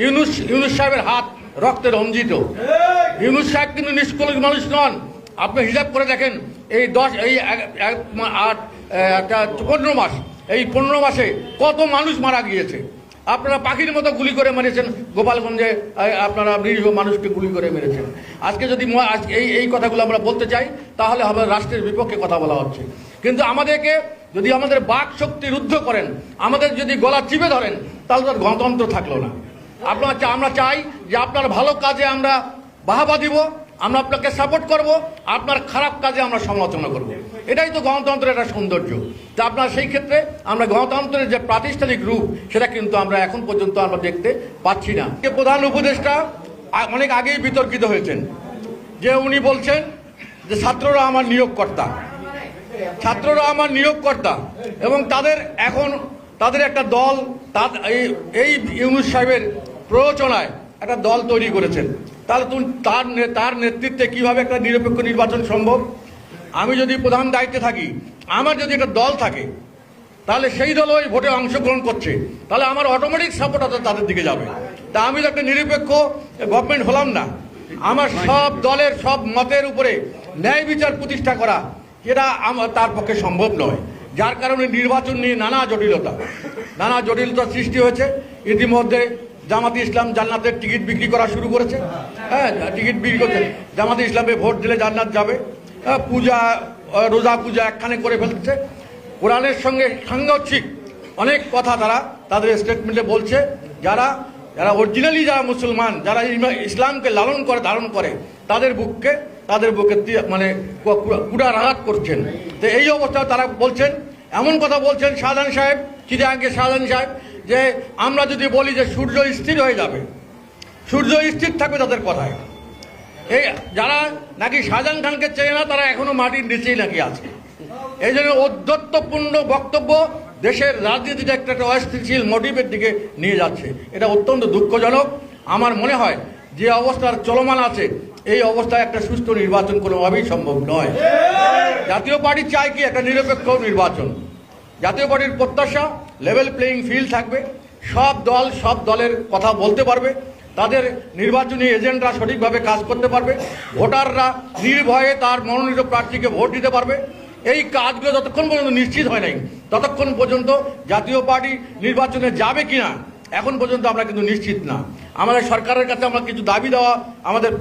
ইউনুস ইউনুস সাহেবের হাত রক্তে রঞ্জিত। ইউনুস সাহেব কিন্তু নিষ্কলুষ মানুষ নন। আপনি হিসাব করে দেখেন এই দশ এই আট একটা পনেরো মাস এই পনেরো মাসে কত মানুষ মারা গিয়েছে? আপনারা পাখির মতো গুলি করে মেরেছেন গোপালগঞ্জে আপনারা নিরীহ মানুষকে গুলি করে মেরেছেন। আজকে যদি এই এই কথাগুলো আমরা বলতে চাই তাহলে হবে রাষ্ট্রের বিপক্ষে কথা বলা হচ্ছে। কিন্তু আমাদেরকে যদি আমাদের বাক শক্তি রুদ্ধ করেন আমাদের যদি গলা চিপে ধরেন তাহলে তার গণতন্ত্র থাকল না। আপনারা আমরা চাই যে আপনার ভালো কাজে আমরা বাহাবা দিব, আমরা আপনাকে সাপোর্ট করব, আপনার খারাপ কাজে আমরা সমালোচনা করব। এটাই তো গণতন্ত্রের একটা সৌন্দর্য। তা আপনার সেই ক্ষেত্রে আমরা গণতন্ত্রের যে প্রাতিষ্ঠানিক রূপ, সেটা কিন্তু আমরা এখন পর্যন্ত আমরা দেখতে পাচ্ছি না। যে প্রধান উপদেষ্টা অনেক আগেই বিতর্কিত হয়েছেন। যে উনি বলছেন যে ছাত্ররা আমার নিয়োগকর্তা। ছাত্ররা আমার নিয়োগকর্তা। এবং তাদের এখন, তাদের একটা দল এই ইউনুস সাহেবের প্ররোচনায় একটা দল তৈরি করেছেন। তাহলে তুমি তার তার নেতৃত্বে কীভাবে একটা নিরপেক্ষ নির্বাচন সম্ভব? আমি যদি প্রধান দায়িত্বে থাকি, আমার যদি একটা দল থাকে, তাহলে সেই দল ওই ভোটে অংশগ্রহণ করছে। তাহলে আমার অটোমেটিক সাপোর্ট তাদের দিকে যাবে। তা আমি তো একটা নিরপেক্ষ গভর্নমেন্ট হলাম না। আমার সব দলের সব মতের উপরে ন্যায় বিচার প্রতিষ্ঠা করা এটা আমার তার পক্ষে সম্ভব নয়। যার কারণে নির্বাচন নিয়ে নানা জটিলতা নানা জটিলতা সৃষ্টি হয়েছে। ইতিমধ্যে জামাতে ইসলাম জান্নাতের টিকিট বিক্রি করা শুরু করেছে। হ্যাঁ টিকিট বিক্রি করছে জামাতে ইসলামে ভোট দিলে জান্নাত যাবে। হ্যাঁ, পূজা রোজা পূজা একখানে করে ফেলছে। কোরআনের সঙ্গে সাংঘর্ষিক অনেক কথা তারা তাদের স্টেটমেন্টে বলছে। যারা যারা অরিজিনালি যারা মুসলমান যারা ইসলামকে লালন করে ধারণ করে তাদের বুককে তাদের বুকে মানে কুড়ারাঘাত করছেন। তো এই অবস্থায় তারা বলছেন এমন কথা বলছেন শাহজাহান সাহেব চিরাঙ্গে শাহজাহান সাহেব যে আমরা যদি বলি যে সূর্য স্থির হয়ে যাবে, সূর্য স্থির থাকবে তাদের কথায়। এই যারা নাকি শাহজাহান খানকে চেয়ে না, তারা এখনও মাটির নিচেই নাকি আছে। এই জন্য ঔদ্ধত্যপূর্ণ বক্তব্য দেশের রাজনীতিটা একটা একটা অস্থিতিশীল মোটিভের দিকে নিয়ে যাচ্ছে। এটা অত্যন্ত দুঃখজনক। আমার মনে হয় যে অবস্থার চলমান আছে, এই অবস্থায় একটা সুস্থ নির্বাচন কোনোভাবেই সম্ভব নয়। জাতীয় পার্টি চায় কি একটা নিরপেক্ষ নির্বাচন? জাতীয় পার্টির প্রত্যাশা লেভেল প্লেয়িং ফিল্ড থাকবে। সব দল, সব দলের কথা বলতে পারবে। তাদের নির্বাচনী এজেন্টরা সঠিকভাবে কাজ করতে পারবে। ভোটাররা নির্ভয়ে তার মনোনীত প্রার্থীকে ভোট দিতে পারবে। এই কাজগুলো যতক্ষণ পর্যন্ত নিশ্চিত হয় নাই, ততক্ষণ পর্যন্ত জাতীয় পার্টি নির্বাচনে যাবে কিনা এখন পর্যন্ত আমরা কিন্তু নিশ্চিত না। আমাদের সরকারের কাছে আমরা কিছু দাবি দেওয়া আমাদের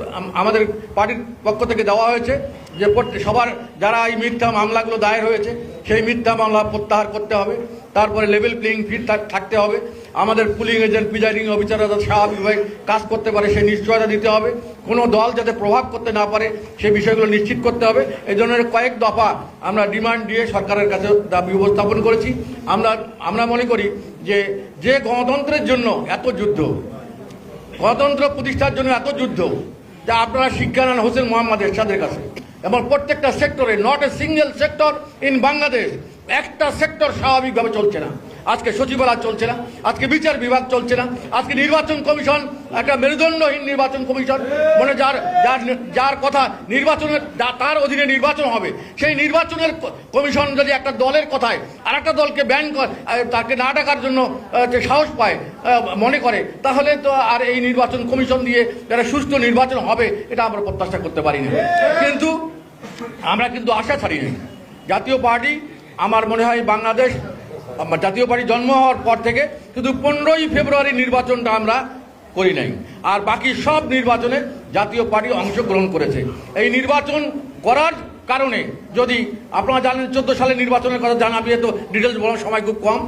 আমাদের পার্টির পক্ষ থেকে দেওয়া হয়েছে যে সবার যারা এই মিথ্যা মামলাগুলো দায়ের হয়েছে, সেই মিথ্যা মামলা প্রত্যাহার করতে হবে। তারপরে লেভেল প্লেইং ফিল্ড থাকতে হবে। আমাদের পুলিং এজেন্ট, প্রিজাইডিং অফিসাররা যাতে স্বাভাবিকভাবে কাজ করতে পারে সেই নিশ্চয়তা দিতে হবে। কোনো দল যাতে প্রভাব করতে না পারে সেই বিষয়গুলো নিশ্চিত করতে হবে। এই ধরনের কয়েক দফা আমরা ডিমান্ড দিয়ে সরকারের কাছে দাবি উপস্থাপন করেছি। আমরা আমরা মনে করি যে যে গণতন্ত্রের জন্য এত যুদ্ধ, গণতন্ত্র প্রতিষ্ঠার জন্য এত যুদ্ধ, যা আপনারা শিক্ষা নেন হোসেন মোহাম্মদ এরশাদের কাছে। এবং প্রত্যেকটা সেক্টরে, not a single sector in Bangladesh. একটা সেক্টর স্বাভাবিকভাবে চলছে না। আজকে সচিবালয় চলছে না, আজকে বিচার বিভাগ চলছে না, আজকে নির্বাচন কমিশন, একটা মেরুদণ্ডহীন নির্বাচন কমিশন মানে যার যার যার কথা নির্বাচনের তার অধীনে নির্বাচন হবে, সেই নির্বাচনের কমিশন যদি একটা দলের কথায় আর একটা দলকে ব্যান তাকে না ডাকার জন্য যে সাহস পায় মনে করে, তাহলে তো আর এই নির্বাচন কমিশন দিয়ে যারা সুস্থ নির্বাচন হবে, এটা আমরা প্রত্যাশা করতে পারি না কিন্তু আমরা কিন্তু আশা ছাড়িনি। জাতীয় পার্টি আমার মনে হয় বাংলাদেশ জাতীয় পার্টি জন্ম হওয়ার পর থেকে শুধু পনেরোই ফেব্রুয়ারি নির্বাচনটা আমরা করি নাই। আর বাকি সব নির্বাচনে জাতীয় পার্টি অংশগ্রহণ করেছে। এই নির্বাচন করার কারণে যদি আপনারা জানেন চোদ্দ সালে নির্বাচনের কথা জানাবি তো ডিটেলস বলার সময় খুব কম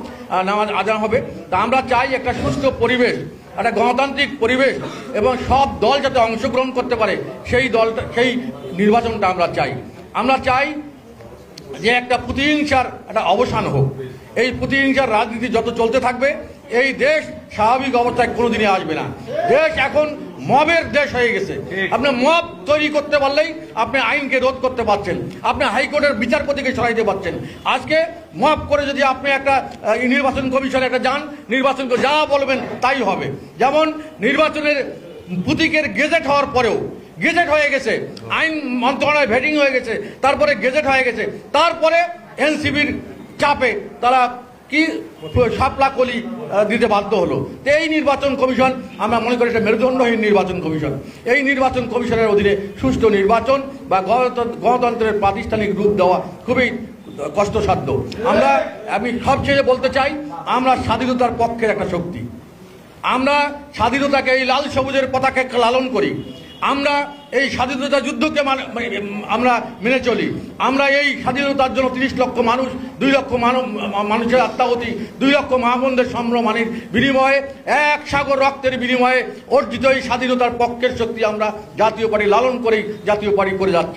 নামাজ আজান হবে। তা আমরা চাই একটা সুস্থ পরিবেশ, একটা গণতান্ত্রিক পরিবেশ এবং সব দল যাতে অংশগ্রহণ করতে পারে, সেই দলটা, সেই নির্বাচনটা আমরা চাই। আমরা চাই যে একটা প্রতিহিংসার একটা অবসান হোক। এই প্রতিহিংসার রাজনীতি যত চলতে থাকবে, এই দেশ স্বাভাবিক অবস্থায় কোনোদিনই আসবে না। দেশ এখন মবের দেশ হয়ে গেছে। আপনি মব তৈরি করতে পারলেই আপনি আইনকে রোধ করতে পারছেন। আপনি হাইকোর্টের বিচারপতিকে সরাইতে পারছেন। আজকে মব করে যদি আপনি একটা নির্বাচন কমিশনে একটা যান নির্বাচনকে যা বলবেন তাই হবে। যেমন নির্বাচনের প্রতীকের গেজেট হওয়ার পরেও গেজেট হয়ে গেছে, আইন মন্ত্রণালয় ভেটিং হয়ে গেছে, তারপরে গেজেট হয়ে গেছে, তারপরে এনসিবির চাপে তারা কি সাপলা কলি দিতে বাধ্য হলো। এই নির্বাচন কমিশন, আমরা মনে করি এটা মেরুদণ্ডহীন নির্বাচন কমিশন। এই নির্বাচন কমিশনের অধীনে সুষ্ঠু নির্বাচন বা গণতন্ত্র- গণতন্ত্রের প্রাতিষ্ঠানিক রূপ দেওয়া খুবই কষ্টসাধ্য। আমরা, আমি সবচেয়ে বলতে চাই, আমরা স্বাধীনতার পক্ষের একটা শক্তি। আমরা স্বাধীনতাকে এই লাল সবুজের পতাকাকে লালন করি। আমরা এই স্বাধীনতা যুদ্ধকে মানে- মানে, আমরা মেনে চলি। আমরা এই স্বাধীনতার জন্য তিরিশ লক্ষ মানুষ দুই লক্ষ মানব মানুষের আত্মাহতি দুই লক্ষ মহাবন্ধের সম্ভ্রমানের বিনিময়ে এক সাগর রক্তের বিনিময়ে অর্জিত এই স্বাধীনতার পক্ষের শক্তি আমরা জাতীয় পার্টি লালন করেই জাতীয় পার্টি করে যাচ্ছি।